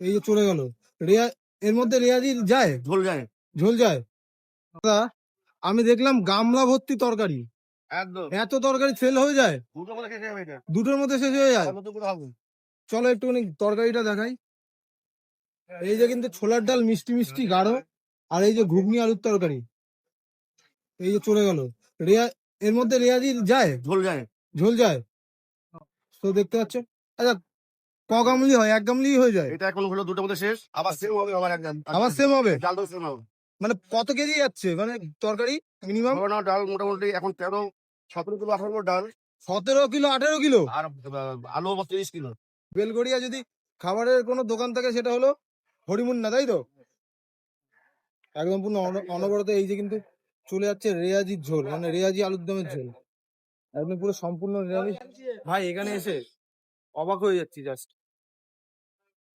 এই যে চলে গেল। রেয়া এর মধ্যে রেয়াজি যায়? ঝোল যায়। ঝোল যায়? দাদা আমি দেখলাম গামলা ভর্তি তরকারি। একদম। এত তরকারি সেল হয়ে যায়। দুটোর মধ্যে শেষ হয়ে যায়? চলো একটুখানি তরকারিটা দেখাই। এই যে কিন্তু ছোলার ডাল মিষ্টি মিষ্টি গাঢ় আর এই যে ঘুগনি আলুর তরকারি। এই যে চলে গেল। রেয়া এর মধ্যে রেয়াজি যায়? ঝোল যায়। ঝোল যায়? তো দেখতে পাচ্ছ? আচ্ছা ক গামলি হয়? এক গামলি হয়ে যায়? এটা এখন হলো দুটো মধ্যে শেষ। আবার সেম হবে আবার একদম আবার সেম হবে? ডালটাও সেম হবে। মানে কত কেজি যাচ্ছে? মানে তরকারি মিনিমাম না ডাল মোটামুটি এখন তেরো সতেরো কিলো আঠারো কিলো ডাল। সতেরো কিলো আঠেরো কিলো? আর আলু তিরিশ কিলো। বেলগড়িয়া যদি খাবারের কোনো দোকান থাকে সেটা হলো হরিমুন্না তাই তো? একদম পুরো অন- অনবরত এই যে কিন্তু চলে যাচ্ছে রেয়াজির ঝোল মানে রেয়াজি আলুর দমের ঝোল। একদম পুরো সম্পূর্ণ নিরামিষ। ভাই এখানে এসে অবাক হয়ে যাচ্ছি জাস্ট